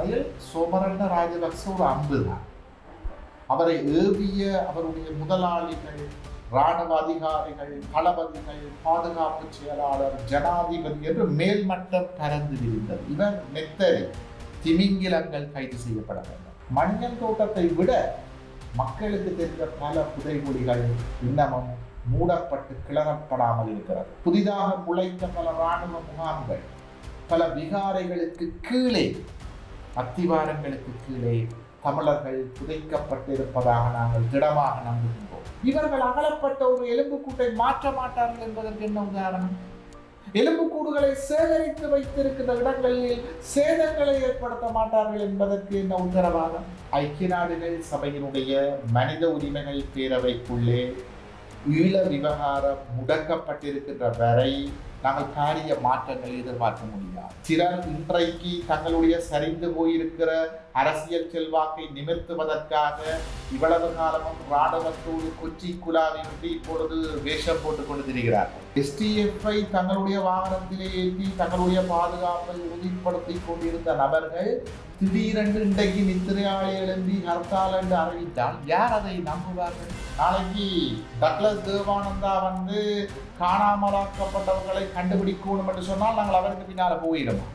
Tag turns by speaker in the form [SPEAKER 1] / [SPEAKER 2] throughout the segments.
[SPEAKER 1] மயில் சோமரண்ண ராஜபக்ச ஒரு அம்பு தான் அவரை ஏவிய அவருடைய முதலாளிகள் இராணுவ அதிகாரிகள் தளபதிகள் பாதுகாப்பு செயலாளர் ஜனாதிபதி என்று மேல்மட்டம் பறந்து விரிந்தது இவர் நெத்தரி திமிங்கிலங்கள் கைது செய்யப்பட வேண்டும் மணியன் தோட்டத்தை விட மக்களுக்கு தெரிந்த பல புதைமொழிகள் இன்னமும் மூடப்பட்டு கிளறப்படாமல் இருக்கிறது புதிதாக முளைத்த பல இராணுவ முகாம்கள் பல விகாரைகளுக்கு கீழே அத்திவாரங்களுக்கு கீழே தமிழர்கள் புதைக்கப்பட்டிருப்பதாக நாங்கள் திடமாக நம்புகின்றோம். இவர்கள் அகலப்பட்ட ஒரு எலும்புக்கூட்டை மாற்ற மாட்டார்கள் என்பதற்கு என்ன உதாரணம்? எலும்புக்கூடுகளை சேகரித்து வைத்திருக்கின்ற இடங்களில் சேதங்களை ஏற்படுத்த மாட்டார்கள் என்பதற்கு என்ன உத்தரவாதம்? ஐக்கிய நாடுகள் சபையினுடைய மனித உரிமைகள் பேரவைக்குள்ளே ஈழ விவகாரம் முடக்கப்பட்டிருக்கின்ற வரை நாங்கள் பாரிய மாற்றங்களை எதிர்பார்க்க முடியாது. சிலர் இன்றைக்கு தங்களுடைய சரிந்து போயிருக்கிற அரசியல் செல்வாக்கை நிமிர்த்துவதற்காக இவ்வளவு காலமும் ராணுவத்தோடு கொச்சி குழாவை விட்டு இப்பொழுது வேஷம் போட்டுக் கொண்டு திரிகிறார்கள். எஸ்டிஎஃப்ஐ தங்களுடைய வாகனத்திலே ஏற்றி தங்களுடைய பாதுகாப்பை உறுதிப்படுத்திக் கொண்டிருந்த நபர்கள் திடீரென்று இன்றைக்கு நித்திரையாளி எழுந்தி ஹர்த்தால் என்று அறிவித்தால் யார் அதை நம்புவார்கள்? நாளைக்கு டக்ளஸ் தேவானந்தா வந்து காணாமலாக்கப்பட்டவர்களை கண்டுபிடிக்கணும் என்று சொன்னால் நாங்கள் அவருக்கு பின்னால் போயிடுவோம்.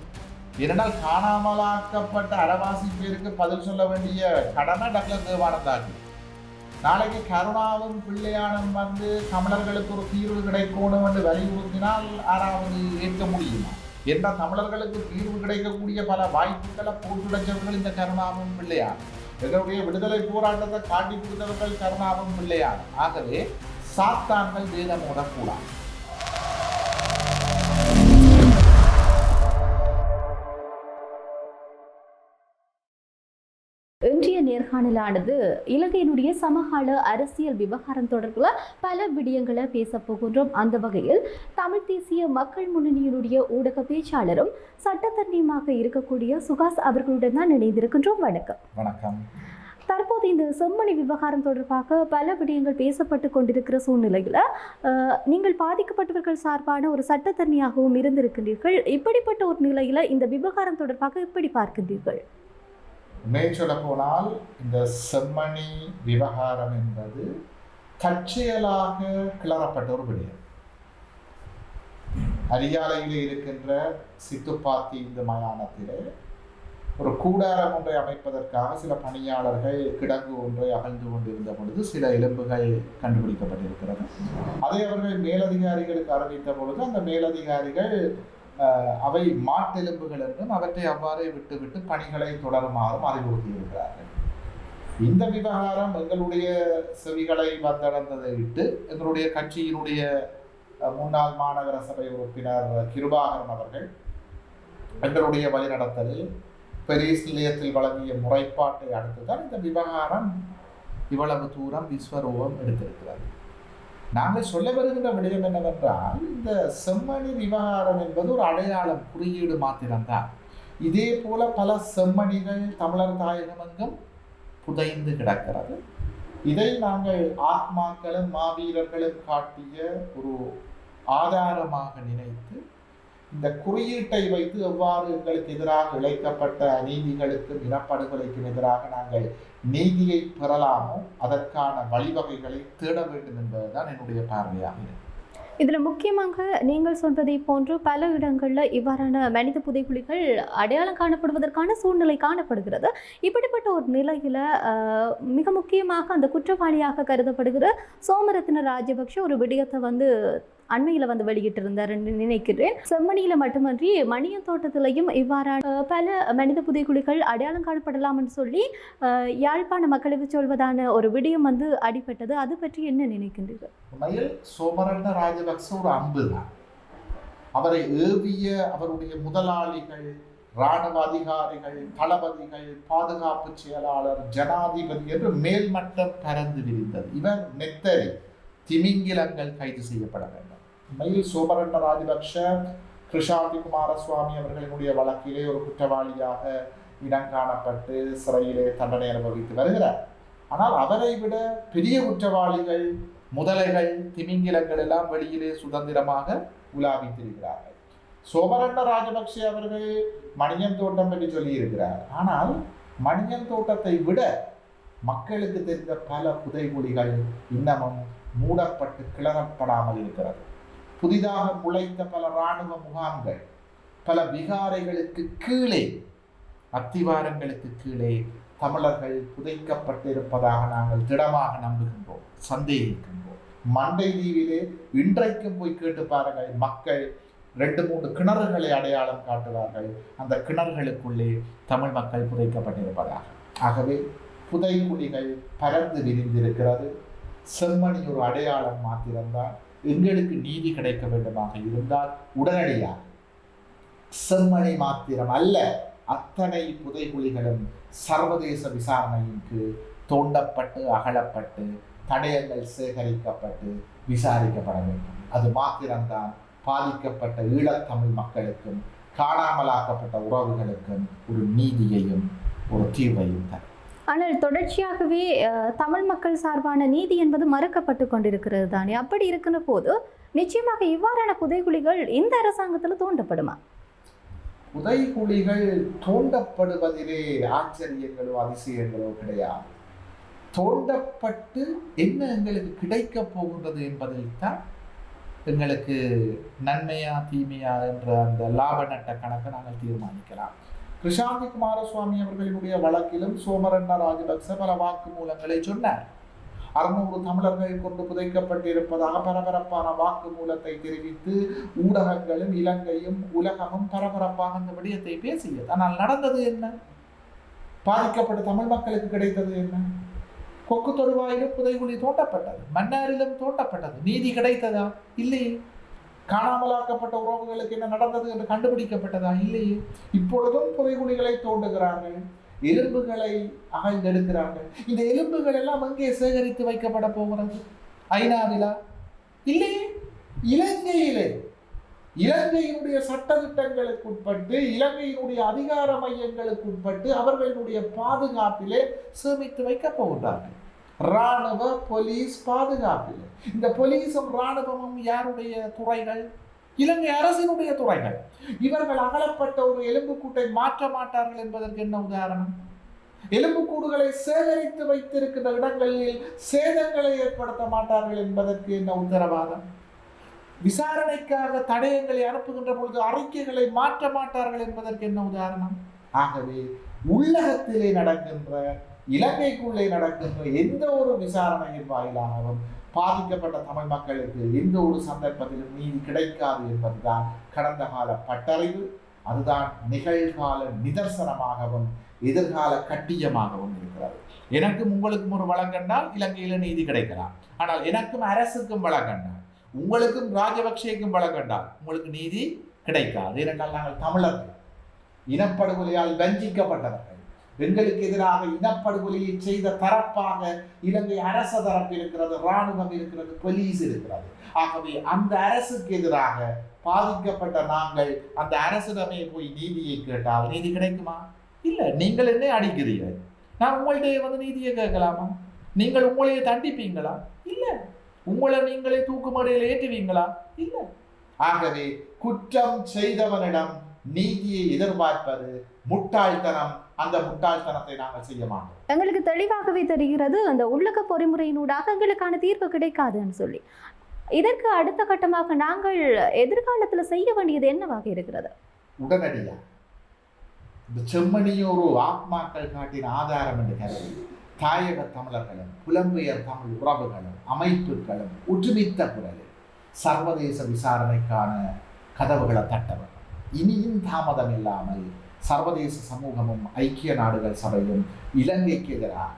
[SPEAKER 1] ஏனென்றால் காணாமலாக்கப்பட்ட அறவாசி பேருக்கு பதில் சொல்ல வேண்டிய கடமை டக்ளஸ் தேவானந்தாக்கு நாளைக்கு கருணாவும் பிள்ளையானும் வந்து தமிழர்களுக்கு ஒரு தீர்வு கிடைக்கணும் என்று வலியுறுத்தினால் ஆறாவது ஏற்க முடியுமா? என்ற தமிழர்களுக்கு தீர்வு கிடைக்கக்கூடிய பல வாய்ப்புகளை போட்டுடைச்சவர்கள் இந்த கருணாவும் பிள்ளையார். எங்களுடைய விடுதலை போராட்டத்தை காட்டி கொடுத்தவர்கள் கருணாவும் பிள்ளையார். ஆகவே சாத்தான்கள் வேதம் ஓடக்கூடாது.
[SPEAKER 2] இன்றைய நேர்காணலானது இலங்கையினுடைய சமகால அரசியல் விவகாரம் தொடர்பில் பல விடயங்களை பேச போகின்றோம். அந்த வகையில் தமிழ் தேசிய மக்கள் முன்னணியினுடைய ஊடக பேச்சாளரும் சட்டத்தரணியுமாக இருக்கக்கூடிய சுகாஸ் அவர்களுடன் தான் இணைந்திருக்கின்றோம். வணக்கம்.
[SPEAKER 1] வணக்கம்.
[SPEAKER 2] தற்போது இந்த செம்மணி விவகாரம் தொடர்பாக பல விடயங்கள் பேசப்பட்டு கொண்டிருக்கிற சூழ்நிலையில் நீங்கள் பாதிக்கப்பட்டவர்கள் சார்பான ஒரு சட்டத்தரணியாகவும் இருந்திருக்கின்றீர்கள். இப்படிப்பட்ட ஒரு நிலையில் இந்த விவகாரம் தொடர்பாக எப்படி பார்க்கின்றீர்கள்?
[SPEAKER 1] உண்மையை சொல்லப்போனால் இந்த செம்மணி விவகாரம் என்பது தற்செயலாக கிளறப்பட்ட ஒரு விடயம். அரியாலையில் இருக்கின்ற சித்துப்பாத்தி இந்த மயானத்திலே ஒரு கூடாரம் ஒன்றை அமைப்பதற்காக சில பணியாளர்கள் கிடங்கு ஒன்றை அகழ்ந்து கொண்டிருந்த பொழுது சில எலும்புகள் கண்டுபிடிக்கப்பட்டிருக்கிறது. அதை அவர்கள் மேலதிகாரிகளுக்கு அறிவித்த பொழுது அந்த மேலதிகாரிகள் அவை மாட்டெலும்புகள் என்றும் அவற்றை அவ்வாறே விட்டுவிட்டு பணிகளை தொடருமாறும் அறிவுறுத்தியிருக்கிறார்கள். இந்த விவகாரம் எங்களுடைய செவிகளை வந்தடைந்ததை விட்டு எங்களுடைய கட்சியினுடைய முன்னாள் மாநகர சபை உறுப்பினர் கிருபாகரன் அவர்கள் எங்களுடைய வழிநடத்தலில் பெரிஸ் நிலையத்தில் வழங்கிய முறைப்பாட்டை அடுத்துதான் இந்த விவகாரம் இவ்வளவு தூரம் விஸ்வரூபம் எடுத்திருக்கிறது. நாங்கள் சொல்ல வருகின்ற விடயம் என்னவென்றால் இந்த செம்மணி விவகாரம் என்பது ஒரு அடையாளம் குறியீடு மாத்திரம்தான். இதே போல பல செம்மணிகள் தமிழர் தாயகமெங்கும் புதைந்து கிடக்கிறது. இதை நாங்கள் ஆத்மாக்களும் மாவீரர்களும் காட்டிய ஒரு ஆதாரமாக நினைத்து இந்த குறியீட்டை வைத்து எவ்வாறு எங்களுக்கு எதிராக இழைக்கப்பட்ட அநீதிகளுக்கும் இனப்படுகொலைக்கும் எதிராக நாங்கள் நீதியை பெறலாமோ அதற்கான வழிவகைகளை தேட வேண்டும் என்பதுதான் என்னுடைய பார்வையாக இருக்கு.
[SPEAKER 2] இதில் முக்கியமாக நீங்கள் சொல்வதை போன்று பல இடங்களில் இவ்வாறான மனித புதைகுழிகள் அடையாளம் காணப்படுவதற்கான சூழ்நிலை காணப்படுகிறது. இப்படிப்பட்ட ஒரு நிலையில் மிக முக்கியமாக அந்த குற்றவாளியாக கருதப்படுகிற சோமரத்ன ராஜபக்ஷ ஒரு விடயத்தை வந்து அண்மையில் வந்து வெளியிட்டிருந்தார் நினைக்கிறேன். செம்மணியில் மட்டுமன்றி மணியன் தோட்டத்திலையும் இவ்வாறான பல மனித புதைக்குழிகள் அடையாளம் காணப்படலாம்னு சொல்லி யாழ்ப்பாண மக்களுக்கு சொல்வதான ஒரு விடயம் வந்து அடிபட்டது. அது பற்றி என்ன நினைக்கின்றீர்கள்?
[SPEAKER 1] உண்மையில் சோமரண்ண ராஜபக்ச ஒரு அம்பு தான் அவரை ஏவிய அவருடைய முதலாளிகள் இராணுவ அதிகாரிகள் தளபதிகள் பாதுகாப்பு செயலாளர் ஜனாதிபதி என்று மேல்மட்டம் பறந்து விரிந்தது. இவர் நெத்தரி திமிங்கிலங்கள் கைது செய்யப்பட வேண்டும். உண்மையில் சோமரண்ண ராஜபக்ஷ கிருஷாந்தி குமாரசுவாமி அவர்களினுடைய வழக்கிலே ஒரு குற்றவாளியாக இடம் காணப்பட்டு சிறையிலே தண்டனை அனுபவித்து வருகிறார். ஆனால் அவரை விட பெரிய குற்றவாளிகள் முதலைகள் திமிங்கிலங்கள் எல்லாம் வெளியிலே சுதந்திரமாக உலாவித்திருக்கிறார்கள். சோமரண்ண ராஜபக்ஷ அவர்கள் மணியன் தோட்டம் என்று சொல்லியிருக்கிறார். ஆனால் மணியன் தோட்டத்தை விட மக்களுக்கு தெரிந்த பல புதைமொழிகள் இன்னமும் மூடப்பட்டு கிளறப்படாமல் இருக்கிறது. புதிதாக முளைத்த பல இராணுவ முகாம்கள் பல விகாரைகளுக்கு கீழே அத்திவாரங்களுக்கு கீழே தமிழர்கள் புதைக்கப்பட்டிருப்பதாக நாங்கள் திடமாக நம்புகின்றோம் சந்தேகிக்கின்றோம். மண்டை தீவிலே இன்றைக்கும் போய் கேட்டு பாருங்கள் மக்கள் ரெண்டு மூன்று கிணறுகளை அடையாளம் காட்டுவார்கள். அந்த கிணறுகளுக்குள்ளே தமிழ் மக்கள் புதைக்கப்பட்டிருப்பதாக. ஆகவே புதைக்குழிகள் பறந்து விரிந்திருக்கிறது. செம்மணி ஒரு அடையாளம் மாத்திரம்தான் எங்களுக்கு நீதி கிடைக்க வேண்டுமாக இருந்தால் உடனடியாக. செம்மணி மாத்திரம் அல்ல அத்தனை புதைகுழிகளும் சர்வதேச விசாரணையின் கீழ் தோண்டப்பட்டு அகலப்பட்டு தடயங்கள் சேகரிக்கப்பட்டு விசாரிக்கப்பட வேண்டும். அது மாத்திரம்தான் பாதிக்கப்பட்ட ஈழத்தமிழ் மக்களுக்கும் காணாமலாக்கப்பட்ட உறவுகளுக்கும் ஒரு நீதியையும் ஒரு தீர்வையும் தரும்.
[SPEAKER 2] ஆனால் தொடர்ச்சியாகவே தமிழ் மக்கள் சார்பான நீதி என்பது மறுக்கப்பட்டு கொண்டிருக்கிறது தானே? அப்படி இருக்கிற போது நிச்சயமாக இவ்வாறான புதைகுழிகள் இந்த அரசாங்கத்தில் தோண்டப்படுமா?
[SPEAKER 1] புதைகுழிகள் தோண்டப்படுவதிலே ஆச்சரியங்களோ அதிசயங்களோ கிடையாது. தோண்டப்பட்டு என்ன எங்களுக்கு கிடைக்க போகின்றது என்பதில் தான் எங்களுக்கு நன்மையா தீமையா என்ற அந்த லாப நட்ட கணக்கை நாங்கள் தீர்மானிக்கலாம். கிருஷாந்தி குமாரசுவாமி அவர்களினுடைய வழக்கிலும் சோமரண்ண ராஜபக்ச பல வாக்குமூலங்களை சொன்னார். அறுநூறு தமிழர்கள் கொண்டு புதைக்கப்பட்டிருப்பதாக பரபரப்பான வாக்கு மூலத்தை தெரிவித்து ஊடகங்களும் இலங்கையும் உலகமும் பரபரப்பாக அந்த விடயத்தை பேசியது. ஆனால் நடந்தது என்ன? பாதிக்கப்பட்ட தமிழ் மக்களுக்கு கிடைத்தது என்ன? கொக்கு தொடுவாயிலும் புதைகுழி தோண்டப்பட்டது மன்னாரிலும் தோண்டப்பட்டது. நீதி கிடைத்ததா? இல்லையே. காணாமலாக்கப்பட்ட உறவுகளுக்கு என்ன நடந்தது என்று கண்டுபிடிக்கப்பட்டதா? இல்லையே. இப்பொழுதும் புதைகுழிகளை தோண்டுகிறார்கள். எலும்புகளை அகழ்ந்தெடுக்கிறார்கள். இந்த எலும்புகள் எல்லாம் எங்கே சேகரித்து வைக்கப்பட போகிறது? ஐநாவிலா? இல்லையே. இலங்கையிலே. இலங்கையினுடைய சட்டத்திட்டங்களுக்கு உட்பட்டு இலங்கையினுடைய அதிகார மையங்களுக்கு உட்பட்டு அவர்களுடைய பாதுகாப்பிலே சேமித்து வைக்கப் போகிறார்கள் இராணுவ போலீஸ் பாதுகாப்பு இந்த போலீஸும் இராணுவமும் யாருடைய துறைகள்? இலங்கை அரசினுடைய துறைகள். இவர்கள் அகலப்பட்ட ஒரு எலும்புக்கூட்டை மாற்ற மாட்டார்கள் என்பதற்கு என்ன உதாரணம்? எலும்புக்கூடுகளை சேகரித்து வைத்திருக்கின்ற இடங்களில் சேதங்களை ஏற்படுத்த மாட்டார்கள் என்பதற்கு என்ன உத்தரவாதம்? விசாரணைக்காக தடயங்களை அனுப்புகின்ற பொழுது அறிக்கைகளை மாற்ற மாட்டார்கள் என்பதற்கு என்ன உதாரணம்? ஆகவே உள்ளகத்திலே நடக்கின்ற இலங்கைக்குள்ளே நடக்கின்ற எந்த ஒரு விசாரணையின் வாயிலாகவும் பாதிக்கப்பட்ட தமிழ் மக்களுக்கு எந்த ஒரு சந்தர்ப்பத்திலும் நீதி கிடைக்காது என்பதுதான் கடந்த கால பட்டறிவு. அதுதான் நிகழ்கால நிதர்சனமாகவும் எதிர்கால கட்டியமாகவும் இருக்கிறது. எனக்கும் உங்களுக்கும் ஒரு வழங்கண்டால் இலங்கையில நீதி கிடைக்கலாம். ஆனால் எனக்கும் அரசுக்கும் வழங்கண்டால் உங்களுக்கும் ராஜபக்சேக்கும் வழங்கண்டால் உங்களுக்கு நீதி கிடைக்காது. ஏனென்றால் நாங்கள் தமிழர்கள். இனப்படுகொலையால் வஞ்சிக்கப்பட்டவர்கள். எங்களுக்கு எதிராக இனப்படுகொலையை செய்த தரப்பாக இலங்கை அரச தரப்பு இருக்கிறது இராணுவம் இருக்கிறது போலீஸ் இருக்கிறது. ஆகவே அந்த அரசுக்கு எதிராக பாதிக்கப்பட்ட நாங்கள் அந்த அரசிடமே போய் நீதியை கேட்டால் நீதி கிடைக்குமா? இல்லை நீங்கள் என்ன அடிக்கிறீர்கள்? நான் உங்கள்கிட்ட வந்து நீதியை கேட்கலாமா? நீங்கள் உங்களையே தண்டிப்பீங்களா? இல்லை. உங்களை நீங்களே தூக்குமடையில் ஏற்றுவீங்களா? இல்லை. ஆகவே குற்றம் செய்தவனிடம் நீதியை எதிர்பார்ப்பது முட்டாள்தனம் அந்த முட்டாள்தனத்தை நாங்கள் செய்ய மாட்டோம்.
[SPEAKER 2] எங்களுக்கு தெளிவாகவே தெரிகிறது அந்த உள்ளக பொறிமுறையினூடாக எங்களுக்கான தீர்வு கிடைக்காதுன்னு சொல்லி. இதற்கு அடுத்த கட்டமாக நாங்கள் எதிர்காலத்தில் செய்ய வேண்டியது என்னவாக இருக்கிறது?
[SPEAKER 1] உடனடியாக. இந்த செம்மணியோரு ஆத்மாக்கள் காட்டின ஆதாரம் என்று கருதி தாயக தமிழர்களும் புலம்பெயர் தமிழ் உறவுகளும் அமைப்புகளும் ஒற்றுமித்த குரலில் சர்வதேச விசாரணைக்கான கதவுகளை தட்ட வேண்டும் இனியும் தாமதம் இல்லாமல் சர்வதேச சமூகமும் ஐக்கிய நாடுகள் சபையும் இலங்கைக்கு எதிராக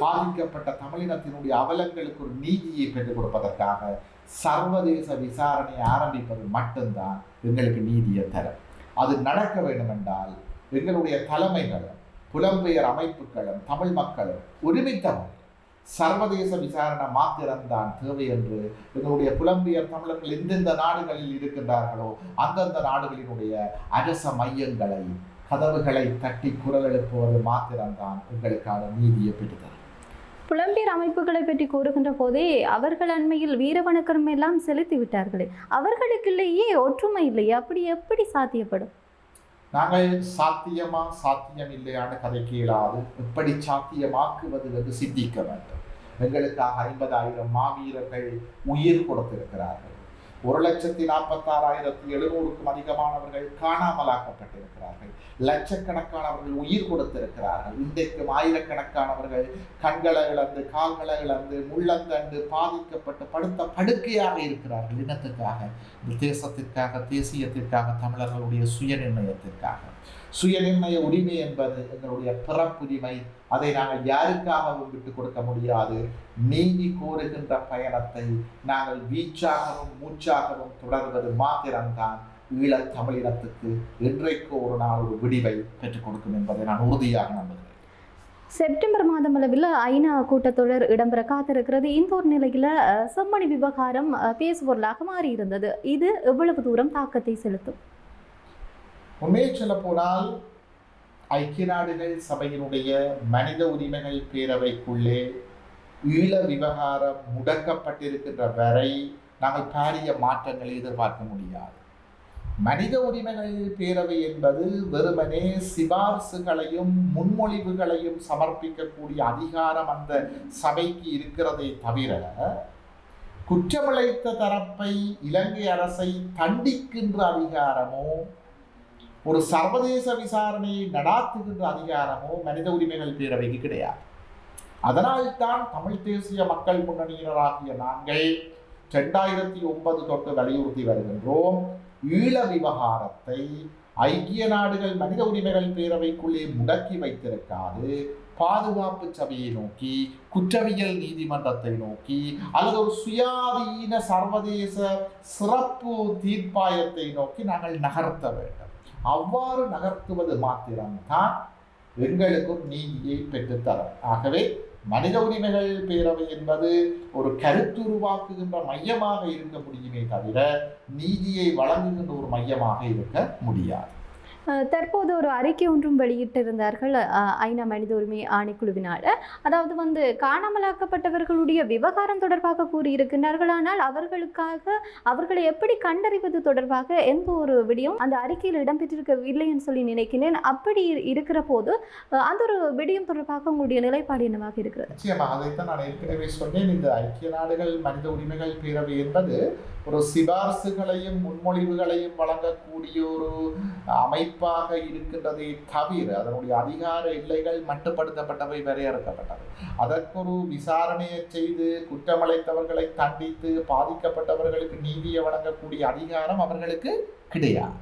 [SPEAKER 1] பாதிக்கப்பட்ட தமிழினத்தினுடைய அவலங்களுக்கு ஒரு நீதியை பெற்றுக் கொடுப்பதற்காக சர்வதேச விசாரணையை ஆரம்பிப்பது மட்டும்தான் எங்களுக்கு நீதியை தரும். அது நடக்க வேண்டுமென்றால் எங்களுடைய தலைமைகளும் புலம்பெயர் அமைப்புகளும் தமிழ் மக்களும் ஒருமித்தவர்கள் சர்வதேச விசாரணை மாத்திரம்தான் தேவை என்று எங்களுடைய புலம்பெயர் தமிழர்கள் எந்தெந்த நாடுகளில் இருக்கின்றார்களோ அந்தந்த நாடுகளினுடைய அரச மையங்களை கதவுகளை தட்டி குரல் எழுப்புவது மாத்திரம்தான் உங்களுக்கான நீதியை பெற்றுத்தரும்.
[SPEAKER 2] புலம்பெயர் அமைப்புகளை பற்றி கூறுகின்ற போதே அவர்கள் அண்மையில் வீர வணக்கம் எல்லாம் செலுத்தி விட்டார்களே. அவர்களுக்குள்ளேயே ஒற்றுமை இல்லையே அப்படி எப்படி சாத்தியப்படும்?
[SPEAKER 1] நாங்கள் சாத்தியமா சாத்தியம் இல்லையான்னு கதைக்கு இயலாது எப்படி சாத்தியமாக்குவது என்று சிந்திக்க வேண்டும். எங்களுக்காக ஐம்பதாயிரம் மாவீரர்கள் உயிர் கொடுத்திருக்கிறார்கள். ஒரு லட்சத்தி நாற்பத்தாறாயிரத்தி எழுநூறுக்கும் அதிகமானவர்கள் காணாமலாக்கப்பட்டிருக்கிறார்கள். லட்சக்கணக்கானவர்கள் உயிர் கொடுத்திருக்கிறார்கள். இன்றைக்கும் ஆயிரக்கணக்கானவர்கள் கண்களை இழந்து கால்களை இழந்து முள்ளந்தண்டு பாதிக்கப்பட்டு படுத்த படுக்கையாக இருக்கிறார்கள். இனத்துக்காக தேசத்திற்காக தேசியத்திற்காக தமிழர்களுடைய சுயநிர்ணயத்திற்காக. சுயநிர்ணய உரிமை என்பது எங்களுடைய பிறப்புரிமை. அதை நாங்கள் யாருக்காகவும் விட்டு கொடுக்க முடியாது. நீதி கோருகின்ற பயணத்தை நாங்கள் வீச்சாகவும் மூச்சாகவும் தொடர்வது மாத்திரம்தான் ஈழத் தமிழினத்துக்கு இன்றைக்கு ஒரு நாள் ஒரு விடிவை பெற்றுக் கொடுக்கும் என்பதை நான் உறுதியாக நம்புகிறேன்.
[SPEAKER 2] செப்டம்பர் மாதம் அளவில் ஐநா கூட்டத்தொடர் இடம்பெற காத்திருக்கிறது. இந்த ஒரு நிலையில் செம்மணி விவகாரம் அஹ், பேசுபொருளாக மாறியிருந்தது. இது எவ்வளவு தூரம் தாக்கத்தை செலுத்தும்?
[SPEAKER 1] உண்மையை சொல்ல போனால் ஐக்கிய நாடுகள் சபையினுடைய மனித உரிமைகள் பேரவைக்குள்ளே ஈழ விவகாரம் முடக்கப்பட்டிருக்கின்ற வரை நாங்கள் பாரிய மாற்றங்களை எதிர்பார்க்க முடியாது. மனித உரிமைகள் பேரவை என்பது வெறுமனே சிபார்சுகளையும் முன்மொழிவுகளையும் சமர்ப்பிக்கக்கூடிய அதிகாரம் அந்த சபைக்கு இருக்கிறதை தவிர குற்றமிழைத்த தரப்பை இலங்கை அரசை தண்டிக்கின்ற அதிகாரமோ ஒரு சர்வதேச விசாரணையை நடாத்துகின்ற அதிகாரமோ மனித உரிமைகள் பேரவைக்கு கிடையாது. அதனால்தான் தமிழ் தேசிய மக்கள் முன்னணியினராகிய நாங்கள் ரெண்டாயிரத்தி ஒன்பது தொட்டு வலியுறுத்தி வருகின்றோம். ஈழ விவகாரத்தை ஐக்கிய நாடுகள் மனித உரிமைகள் பேரவைக்குள்ளே முடக்கி வைத்திருக்காது. பாதுகாப்பு சபையை நோக்கி குற்றவியல் நீதிமன்றத்தை நோக்கி அல்லது ஒரு சுயாதீன சர்வதேச சிறப்பு தீர்ப்பாயத்தை நோக்கி நாங்கள் நகர்த்த வேண்டும். அவ்வாறு நகர்த்துவது மாத்திரம்தான் எங்களுக்கும் நீதியை பெற்றுத்தரும். ஆகவே மனித உரிமைகள் பேரவை என்பது ஒரு கருத்து உருவாக்குகின்ற மையமாக இருக்க முடியுமே தவிர நீதியை வழங்குகின்ற ஒரு மையமாக இருக்க முடியாது.
[SPEAKER 2] தற்போது ஒரு அறிக்கை ஒன்றும் வெளியிட்டிருந்தார்கள் ஐநா மனித உரிமை ஆணைக்குழுவினால் அதாவது வந்து காணாமலாக்கப்பட்டவர்களுடைய விவகாரம் தொடர்பாக கூறியிருக்கின்றார்கள். ஆனால் அவர்களுக்காக அவர்களை எப்படி கண்டறிவது தொடர்பாக எந்த ஒரு விடியும் அந்த அறிக்கையில் இடம்பெற்றிருக்கவில்லைன்னு சொல்லி நினைக்கிறேன். அப்படி இருக்கிற போது அந்த ஒரு விடியம் தொடர்பாக உங்களுடைய நிலைப்பாடு என்னவாக இருக்கிறது?
[SPEAKER 1] நிச்சயமாக அதைத்தான் நான் ஏற்கனவே சொன்னேன். இந்த ஐக்கிய நாடுகள் மனித உரிமைகள் பேரவை என்பது ஒரு சிபார்சுகளையும் முன்மொழிவுகளையும் வழங்கக்கூடிய ஒரு அமைப்பாக இருக்கின்றதை தவிர அதனுடைய அதிகார எல்லைகள் மட்டுப்படுத்தப்பட்டவை வரையறுக்கப்பட்டவை அதற்கொரு விசாரணையை செய்து குற்றமளித்தவர்களை தண்டித்து பாதிக்கப்பட்டவர்களுக்கு நீதியை வழங்கக்கூடிய அதிகாரம் அவர்களுக்கு கிடையாது.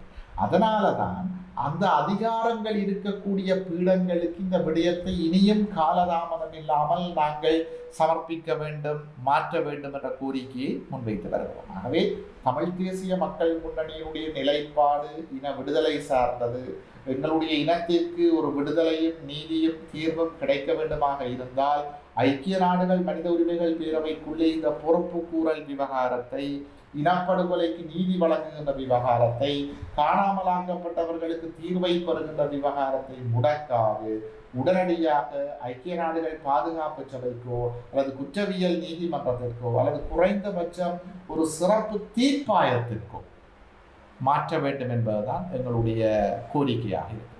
[SPEAKER 1] அதனால தான் அந்த அதிகாரங்கள் இருக்கக்கூடிய பீடங்களுக்கு இந்த விடயத்தை இனியும் காலதாமதம் இல்லாமல் நாங்கள் சமர்ப்பிக்க வேண்டும் மாற்ற வேண்டும் என்ற கோரிக்கையை முன்வைத்து வருகிறோம். ஆகவே தமிழ் தேசிய மக்கள் முன்னணியினுடைய நிலைப்பாடு இன விடுதலை சார்ந்தது. எங்களுடைய இனத்திற்கு ஒரு விடுதலையும் நீதியும் தீர்வும் கிடைக்க வேண்டுமாக இருந்தால் ஐக்கிய நாடுகள் மனித உரிமைகள் பேரவைக்குள்ளே இந்த பொறுப்பு கூறல் விவகாரத்தை இனப்படுகொலைக்கு நீதி வழங்குகின்ற விவகாரத்தை காணாமலாக்கப்பட்டவர்களுக்கு தீர்வை பெறுகின்ற விவகாரத்தை முடக்காது. உடனடியாக ஐக்கிய நாடுகள் பாதுகாப்பு சபைக்கோ அல்லது குற்றவியல் நீதிமன்றத்திற்கோ அல்லது குறைந்தபட்சம் ஒரு சிறப்பு தீர்ப்பாயத்திற்கோ மாற்ற வேண்டும் என்பதுதான் எங்களுடைய கோரிக்கையாக இருக்கும்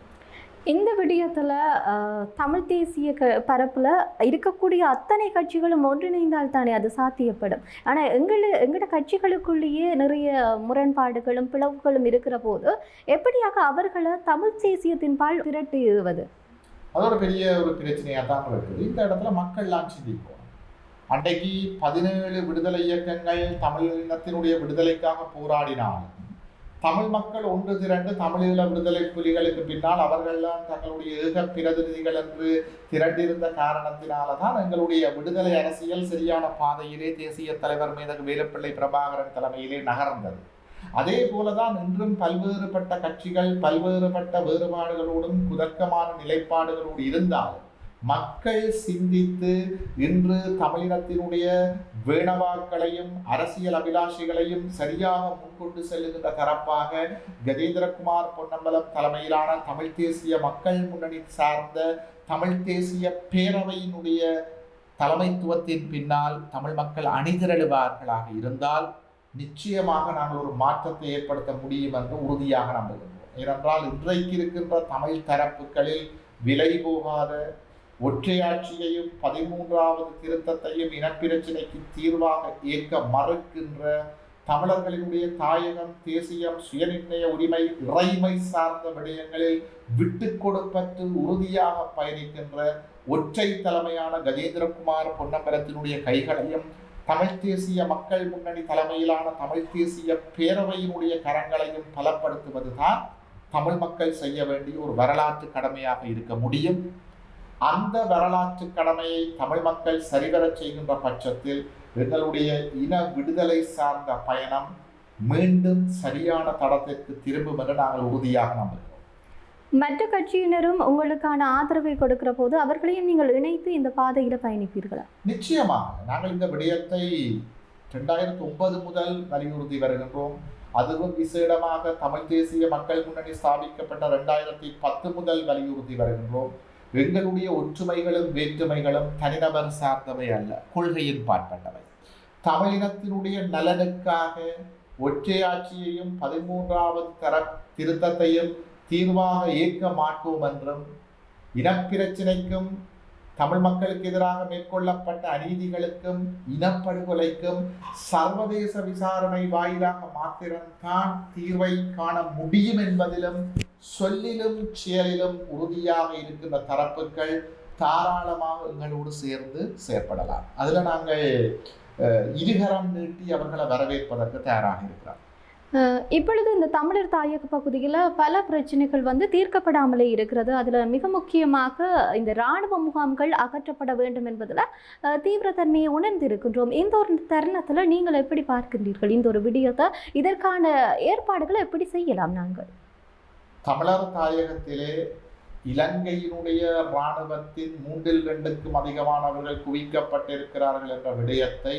[SPEAKER 2] இந்த விடயத்தில் தமிழ் தேசிய க பரப்பில் இருக்கக்கூடிய அத்தனை கட்சிகளும் ஒன்றிணைந்தால் தானே அது சாத்தியப்படும். ஆனால் எங்களு எங்களோட கட்சிகளுக்குள்ளேயே நிறைய முரண்பாடுகளும் பிளவுகளும் இருக்கிற போது எப்படியாக அவர்களை தமிழ் தேசியத்தின் பால் திரட்டுவது?
[SPEAKER 1] அது ஒரு பெரிய ஒரு பிரச்சனையாக தான் இருக்குது. இந்த இடத்துல மக்கள்லாம் சிந்திப்போம் அன்றைக்கு பதினேழு விடுதலை இயக்கங்கள் தமிழ் இனத்தினுடைய விடுதலைக்காக போராடினாலும் தமிழ் மக்கள் ஒன்று திரண்டு தமிழீழ விடுதலை புலிகளுக்கு பின்னால் அவர்கள்லாம் தங்களுடைய ஏக பிரதிநிதிகள் என்று திரண்டிருந்த காரணத்தினால தான் எங்களுடைய விடுதலை அரசியல் சரியான பாதையிலே தேசிய தலைவர் மேதகு வேலுப்பிள்ளை பிரபாகரன் தலைமையிலே நகர்ந்தது. அதே போலதான் இன்றும் பல்வேறுபட்ட கட்சிகள் பல்வேறுபட்ட வேறுபாடுகளோடும் குதர்க்கமான நிலைப்பாடுகளோடு இருந்தாலும் மக்கள் சிந்தித்து இன்று தமிழினத்தினுடைய வேணவாக்களையும் அரசியல் அபிலாஷிகளையும் சரியாக முன்கொண்டு செல்லுகின்ற தரப்பாக கஜேந்திரகுமார் பொன்னம்பலம் தலைமையிலான தமிழ் தேசிய மக்கள் முன்னணி சார்ந்த தமிழ் தேசிய பேரவையினுடைய தலைமைத்துவத்தின் பின்னால் தமிழ் மக்கள் அணிதிரழுவார்களாக இருந்தால் நிச்சயமாக நாங்கள் ஒரு மாற்றத்தை ஏற்படுத்த முடியும் என்று உறுதியாக நம்புகின்றோம். ஏனென்றால் இன்றைக்கு இருக்கின்ற தமிழ் தரப்புகளில் விலை போகாத ஒற்றையாட்சியையும் பதிமூன்றாவது திருத்தத்தையும் இனப்பிரச்சினைக்கு தீர்வாக ஏற்க மறுக்கின்ற தமிழர்களினுடைய தாயகம் தேசியம் சுயநிர்ணய உரிமை இறைமை சார்ந்த விடயங்களில் விட்டு கொடுப்பற்று உறுதியாக பயணிக்கின்ற ஒற்றை தலைமையான கஜேந்திரகுமார் பொன்னம்பரத்தினுடைய கைகளையும் தமிழ் தேசிய மக்கள் முன்னணி தலைமையிலான தமிழ் தேசிய பேரவையினுடைய கரங்களையும் பலப்படுத்துவதுதான் தமிழ் மக்கள் செய்ய வேண்டிய ஒரு வரலாற்று கடமையாக இருக்க முடியும். அந்த வரலாற்று கடமையை தமிழ் மக்கள் சரிவரச் செய்கின்ற பட்சத்தில் எங்களுடைய இன விடுதலை சார்ந்த பயணம் மீண்டும் சரியான தடத்திற்கு திரும்பும் என்று நாங்கள் உறுதியாக நம்புகிறோம்.
[SPEAKER 2] மற்ற கட்சியினரும் உங்களுக்கான ஆதரவை கொடுக்கிற போது அவர்களையும் நீங்கள் இணைத்து இந்த பாதையில பயணிப்பீர்களா?
[SPEAKER 1] நிச்சயமாக. நாங்கள் இந்த விடயத்தை ரெண்டாயிரத்தி ஒன்பது முதல் வலியுறுத்தி வருகின்றோம். அதுவும் விசேடமாக தமிழ் தேசிய மக்கள் முன்னணி ஸ்தாபிக்கப்பட்ட ரெண்டாயிரத்தி பத்து முதல் வலியுறுத்தி வருகின்றோம். எங்களுடைய ஒற்றுமைகளும் வேற்றுமைகளும் தனிநபர் சார்ந்தவை அல்ல கொள்கையின் பாற்பட்டவை. தமிழினத்தினுடைய நலனுக்காக ஒற்றையாட்சியையும் பதிமூன்றாவது தர திருத்தத்தையும் தீர்வாக ஏற்க மாட்டோம் என்றும் இனப்பிரச்சினைக்கும் தமிழ் மக்களுக்கு எதிராக மேற்கொள்ளப்பட்ட அநீதிகளுக்கும் இனப்படுகொலைக்கும் சர்வதேச விசாரணை வாயிலாக மாத்திரம்தான் தீர்வை காண முடியும் என்பதிலும் சொல்லிலும் செயலிலும் உறுதியாக இருக்கின்ற தரப்புகள் தாராளமாக எங்களோடு சேர்ந்து செயற்படலாம். அதில் நாங்கள் இருகரம் நீட்டி அவர்களை வரவேற்பதற்கு தயாராக இருக்கிறோம்.
[SPEAKER 2] இப்பொழுது இந்த தமிழர் தாயக பகுதியில் பல பிரச்சனைகள் வந்து தீர்க்கப்படாமலே இருக்கிறது. அதில் மிக முக்கியமாக இந்த இராணுவ முகாம்கள் அகற்றப்பட வேண்டும் என்பதில் தீவிரத்தன்மையை உணர்ந்திருக்கின்றோம். இந்த ஒரு தருணத்தில் நீங்கள் எப்படி பார்க்கின்றீர்கள்? இந்த ஒரு விடயத்தை இதற்கான ஏற்பாடுகளை எப்படி செய்யலாம் நாங்கள்?
[SPEAKER 1] தமிழர் தாயகத்திலே இலங்கையினுடைய இராணுவத்தின் மூன்றில் ரெண்டுக்கும் அதிகமானவர்கள் குவிக்கப்பட்டிருக்கிறார்கள் என்ற விடயத்தை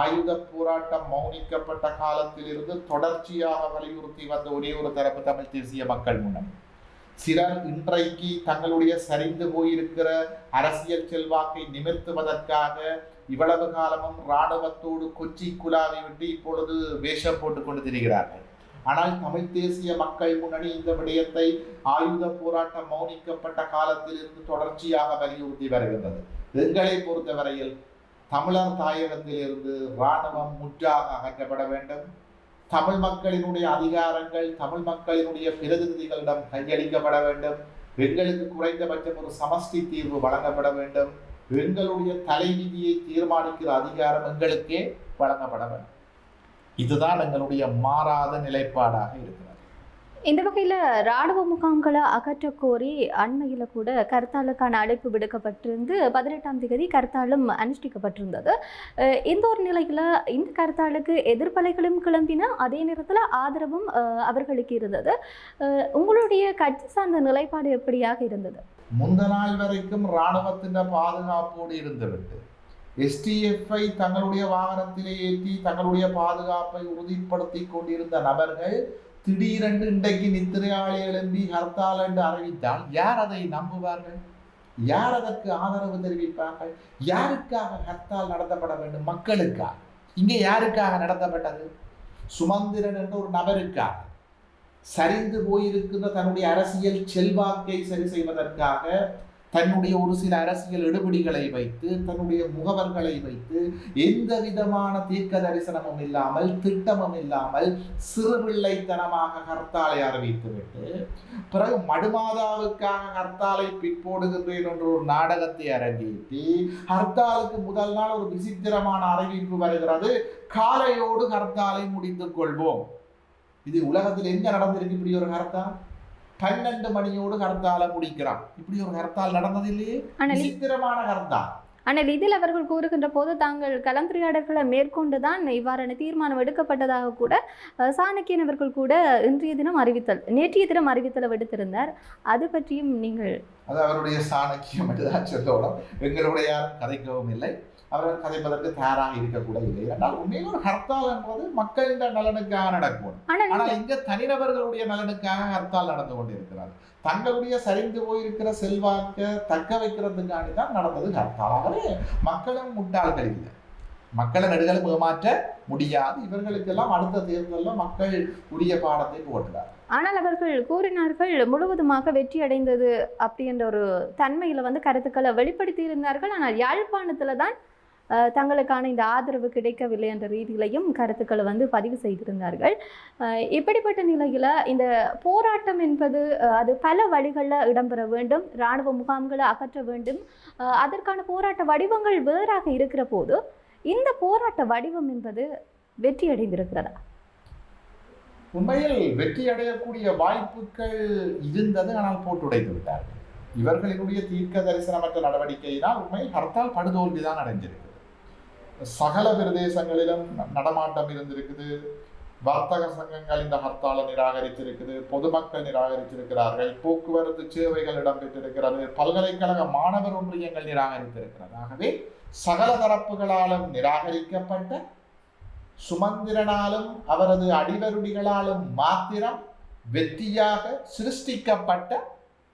[SPEAKER 1] ஆயுத போராட்டம் மௌனிக்கப்பட்ட காலத்திலிருந்து தொடர்ச்சியாக வலியுறுத்தி வந்த ஒரே ஒரு தரப்பு தமிழ் தேசிய மக்கள் முன்னணி. சிலர் இன்றைக்கு தங்களுடைய சரிந்து போயிருக்கிற அரசியல் செல்வாக்கை நிமிர்த்துவதற்காக இவ்வளவு காலமும் இராணுவத்தோடு கொச்சி குழாவை விட்டு இப்பொழுது வேஷம் போட்டுக் கொண்டு திரிகிறார்கள். ஆனால் தமிழ் தேசிய மக்கள் முன்னணி இந்த விடயத்தை ஆயுத போராட்டம் மௌனிக்கப்பட்ட காலத்திலிருந்து தொடர்ச்சியாக வலியுறுத்தி வருகின்றது. எங்களை பொறுத்தவரையில் தமிழர் தாயகத்திலிருந்து இராணுவம் முற்றாக அகற்றப்பட வேண்டும். தமிழ் மக்களினுடைய அதிகாரங்கள் தமிழ் மக்களினுடைய பிரதிநிதிகளிடம் கையளிக்கப்பட வேண்டும். எங்களுக்கு குறைந்தபட்சம் ஒரு சமஷ்டி தீர்வு வழங்கப்பட வேண்டும். எங்களுடைய தலைவிதியை தீர்மானிக்கிற அதிகாரம் எங்களுக்கே வழங்கப்பட வேண்டும். இதுதான் எங்களுடைய மாறாத நிலைப்பாடாக இருக்கிறது.
[SPEAKER 2] இந்த வகையில் இராணுவ முகாம்களை அகற்றக் கோரி அண்மையில் கூட கர்த்தாலுக்கான அழைப்பு விடுக்கப்பட்டிருந்து பதினெட்டாம் தேதி கர்த்தாலும் அனுஷ்டிக்கப்பட்டிருந்தது. இந்த ஒரு நிலையில் இந்த கர்த்தாலுக்கு எதிர்ப்பலைகளும் கிளம்பின அதே நேரத்தில் ஆதரவும் அவர்களுக்கு இருந்தது. உங்களுடைய கட்சி சார்ந்த நிலைப்பாடு எப்படியாக இருந்தது?
[SPEAKER 1] முந்த நாள் வரைக்கும் இராணுவத்தின் பாதுகாப்போடு இருந்துவிட்டு எஸ்டிஎஃப்ஐ தங்களுடைய வாகனத்திலே ஏற்றி தங்களுடைய பாதுகாப்பை உறுதிப்படுத்தி கொண்டிருந்த நபர்கள் திடீரென்று இன்றைக்கு நித்திரையாளி எழும்பி ஹர்த்தால் என்று அறிவித்தால் யார் அதை நம்புவார்கள்? யார் அதற்கு ஆதரவு தெரிவிப்பார்கள்? யாருக்காக ஹர்த்தால் நடத்தப்பட வேண்டும்? மக்களுக்காக. இங்கே யாருக்காக நடத்தப்பட்டது? சுமந்திரன் என்ற ஒரு நபருக்காக. சரிந்து போயிருக்கின்ற தன்னுடைய அரசியல் செல்வாக்கை சரி செய்வதற்காக தன்னுடைய ஒரு சில அரசியல் எடுபடிகளை வைத்து தன்னுடைய முகவர்களை வைத்து எந்த விதமான தீர்க்க தரிசனமும் இல்லாமல் திட்டமும் இல்லாமல் சிறுபிள்ளைத்தனமாக ஹர்த்தாலை அறிவித்துவிட்டு பிறகு மடுமாதாவுக்காக ஹர்த்தாலை பிற்போடுகின்றேன் என்ற ஒரு நாடகத்தை அரங்கேற்றி ஹர்த்தாலுக்கு முதல் நாள் ஒரு விசித்திரமான அறிவிப்பு வருகிறது. காலையோடு ஹர்த்தாலை முடித்துக் கொள்வோம். இது உலகத்தில் எங்க நடந்திருக்கு இப்படி ஒரு ஹர்த்தால் பன்னெண்டு மணியோடு ஹர்த்தாலை முடிக்கிறான். இப்படி ஒரு ஹர்த்தால் நடந்தது இல்லையே விசித்திரமான ஹர்த்தால்.
[SPEAKER 2] ஆனால் இதில் அவர்கள் கூறுகின்ற போது தாங்கள் கலந்துரையாடல்களை மேற்கொண்டு தான் இவ்வாறான தீர்மானம் எடுக்கப்பட்டதாக கூட சாணக்கியன் அவர்கள் கூட இன்றைய தினம் அறிவித்தல் நேற்றைய தினம் அறிவித்தலை விடுத்திருந்தார். அது பற்றியும் நீங்கள்
[SPEAKER 1] அது அவருடைய சாணக்கியம் எங்களுடைய கதைக்கவும் இல்லை. அவர்கள் கதைப்பதற்கு தயாராக இருக்கக்கூட இல்லை. என்றால் உண்மையில் ஒரு ஹர்த்தால் என்பது மக்களின் நலனுக்காக நடக்கும்.
[SPEAKER 2] ஆனால்
[SPEAKER 1] இங்க தனிநபர்களுடைய நலனுக்காக ஹர்த்தால் நடந்து கொண்டிருக்கிறார். தங்களுடைய சரிந்து போயிருக்கிற செல்வாக்க தக்க வைக்கிறதுக்காண்டி தான் நடந்தது ஹர்த்தால். ஆகவே மக்களும் முட்டாள்கள் இல்லை. மக்களை நெடுகளும் ஏமாற்ற முடியாது. இவர்களுக்கெல்லாம் அடுத்த தேர்தலில் மக்கள் உரிய பாடத்தை போட்டுறார்
[SPEAKER 2] ஆனால் அவர்கள் கூறினார்கள் முழுவதுமாக வெற்றி அடைந்தது அப்படின்ற ஒரு தன்மையில் வந்து கருத்துக்களை வெளிப்படுத்தி இருந்தார்கள் ஆனால் யாழ்ப்பாணத்தில் தான் தங்களுக்கான இந்த ஆதரவு கிடைக்கவில்லை என்ற ரீதியிலையும் கருத்துக்களை வந்து பதிவு செய்திருந்தார்கள். இப்படிப்பட்ட நிலையில் இந்த போராட்டம் என்பது அது பல வழிகளில் இடம்பெற வேண்டும் இராணுவ முகாம்களை அகற்ற வேண்டும். அதற்கான போராட்ட வடிவங்கள் வேறாக இருக்கிற போது இந்த போராட்ட வடிவம் என்பது வெற்றி அடைந்திருக்கிறதா?
[SPEAKER 1] உண்மையில் வெற்றி அடையக்கூடிய வாய்ப்புகள் இருந்தது ஆனால் போட்டுடைத்து விட்டார்கள். இவர்களினுடைய தீர்க்க தரிசனமற்ற நடவடிக்கையினால் உண்மையில் ஹர்த்தால் படுதோல்விதான் அடைஞ்சிருக்கு. சகல பிரதேசங்களிலும் ந- நடமாட்டம் இருந்திருக்குது. வர்த்தக சங்கங்கள் இந்த ஹர்த்தாலை நிராகரித்திருக்குது. பொதுமக்கள் நிராகரித்திருக்கிறார்கள். போக்குவரத்து சேவைகள் இடம்பெற்றிருக்கிறது. பல்கலைக்கழக மாணவர் ஒன்றியங்கள் நிராகரித்திருக்கிறது. ஆகவே சகல தரப்புகளாலும் நிராகரிக்கப்பட்ட சுமந்திரனாலும் அவரது அடிவருடிகளாலும் மாத்திரம் வெற்றியாக சிருஷ்டிக்கப்பட்ட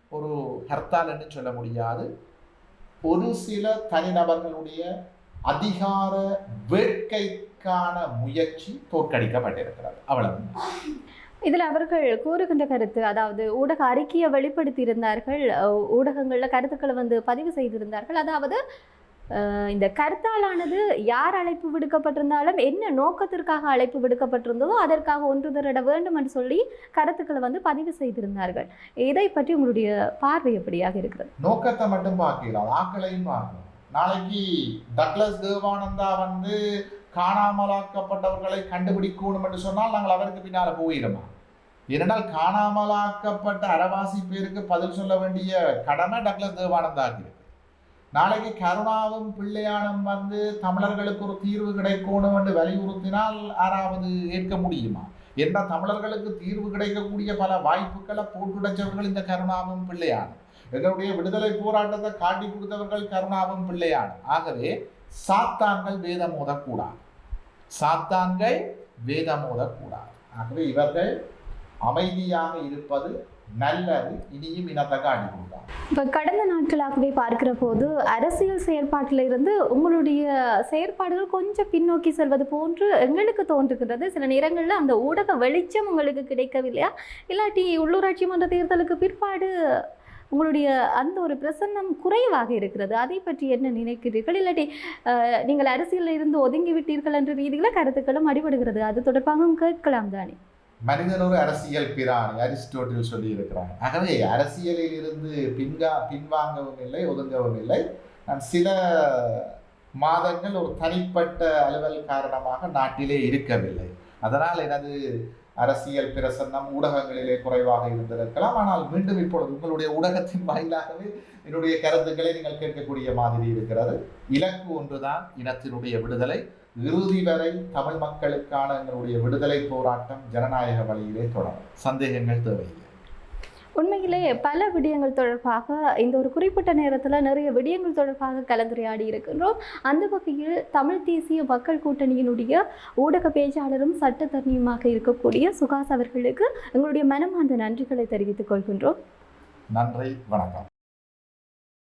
[SPEAKER 1] ஒரு ஹர்த்தால் என்று சொல்ல முடியாது. ஒரு சில தனிநபர்களுடைய அதிகார வேட்கைக்கான முயற்சி தோற்கடிக்கப்பட்டிருக்கிறது. அவ்வளவு.
[SPEAKER 2] இதில் அவர்கள் கூறுகின்ற கருத்து அதாவது ஊடக அறிக்கையை வெளிப்படுத்தி இருந்தார்கள் ஊடகங்களில் கருத்துக்களை வந்து பதிவு செய்திருந்தார்கள். அதாவது இந்த கருத்தாலானது யார் அழைப்பு விடுக்கப்பட்டிருந்தாலும் என்ன நோக்கத்திற்காக அழைப்பு விடுக்கப்பட்டிருந்ததோ அதற்காக ஒன்று திரட வேண்டும் என்று சொல்லி கருத்துக்களை வந்து பதிவு செய்திருந்தார்கள். இதை பற்றி உங்களுடைய பார்வை எப்படியாக இருக்கிறது?
[SPEAKER 1] நோக்கத்தை மட்டும் பார்க்கலாம் ஆக்களையும் பார்க்கணும் நாளைக்கு டக்ளஸ் தேவானந்தா வந்து காணாமலாக்கப்பட்டவர்களை கண்டுபிடிக்கணும் என்று சொன்னால் நாங்கள் அவருக்கு பின்னால் போயிடுமா? ஏனென்றால் காணாமலாக்கப்பட்ட அரவாசி பேருக்கு பதில் சொல்ல வேண்டிய கடமை டக்ளஸ் தேவானந்தாக்கு இருக்கு. நாளைக்கு கருணாவும் பிள்ளையானும் வந்து தமிழர்களுக்கு ஒரு தீர்வு கிடைக்கணும் என்று வலியுறுத்தினால் ஆறாவது ஏற்க முடியுமா? என்ன தமிழர்களுக்கு தீர்வு கிடைக்கக்கூடிய பல வாய்ப்புகளை போட்டுடைச்சவர்கள் இந்த கருணாவும் பிள்ளையானும். என்னுடைய விடுதலை போராட்டத்தை காட்டி கொடுத்தவர்கள் கருணாவும் பிள்ளையான். ஆகவே சாத்தான்கள் வேதம் ஓதக்கூடாது சாத்தான்கள் வேதம் ஓதக்கூடாது ஆகவே இவர்கள் அமைதியாக இருப்பது நல்லது இனியும் இனத்தக்க அடி
[SPEAKER 2] இப்போ கடந்த நாட்களாகவே பார்க்கிற போது அரசியல் செயற்பாட்டில் இருந்து உங்களுடைய செயற்பாடுகள் கொஞ்சம் பின்னோக்கி செல்வது போன்று எங்களுக்கு தோன்றுகின்றது. சில நேரங்களில் அந்த ஊடக வெளிச்சம் உங்களுக்கு கிடைக்கவில்லையா? இல்லாட்டி உள்ளூராட்சி மன்ற தேர்தலுக்கு பிற்பாடு உங்களுடைய அந்த ஒரு பிரசன்னம் குறைவாக இருக்கிறது. அதை பற்றி என்ன நினைக்கிறீர்கள்? இல்லாட்டி நீங்கள் அரசியலில் இருந்து ஒதுங்கி விட்டீர்கள் என்ற ரீதியில் கருத்துக்களும் அடிபடுகிறது. அது தொடர்பாகவும் கேட்கலாம் தானே.
[SPEAKER 1] மனிதன் ஒரு அரசியல் பிராணி அரிஸ்டோட்டில் சொல்லி இருக்கிறாங்க ஆகவே அரசியலில் இருந்து பின்கா பின்வாங்கவும் இல்லை ஒதுங்கவும் இல்லை. நான் சில மாதங்கள் ஒரு தனிப்பட்ட அலுவல் காரணமாக நாட்டிலே இருக்கவில்லை. அதனால் எனது அரசியல் பிரசன்னம் ஊடகங்களிலே குறைவாக இருந்திருக்கலாம். ஆனால் மீண்டும் இப்பொழுது உங்களுடைய ஊடகத்தின் வாயிலாகவே என்னுடைய கருத்துக்களை நீங்கள் கேட்கக்கூடிய மாதிரி இருக்கிறது. இலக்கு ஒன்றுதான் இனத்தினுடைய விடுதலை. இறுதி வரை தமிழ் மக்களுக்கான எங்களுடைய விடுதலை போராட்டம் ஜனநாயக வழியிலே தொடரும். சந்தேகங்கள் தேவையில்லை.
[SPEAKER 2] உண்மையிலே பல விடயங்கள் தொடர்பாக இந்த ஒரு குறிப்பிட்ட நேரத்தில் நிறைய விடயங்கள் தொடர்பாக கலந்துரையாடி இருக்கின்றோம். அந்த வகையில் தமிழ் தேசிய மக்கள் கூட்டணியினுடைய ஊடக பேச்சாளரும் சட்டத்தரணியுமாக இருக்கக்கூடிய சுகாஸ் அவர்களுக்கு எங்களுடைய மனமார்ந்த நன்றிகளை தெரிவித்துக் கொள்கின்றோம்.
[SPEAKER 1] நன்றி வணக்கம்.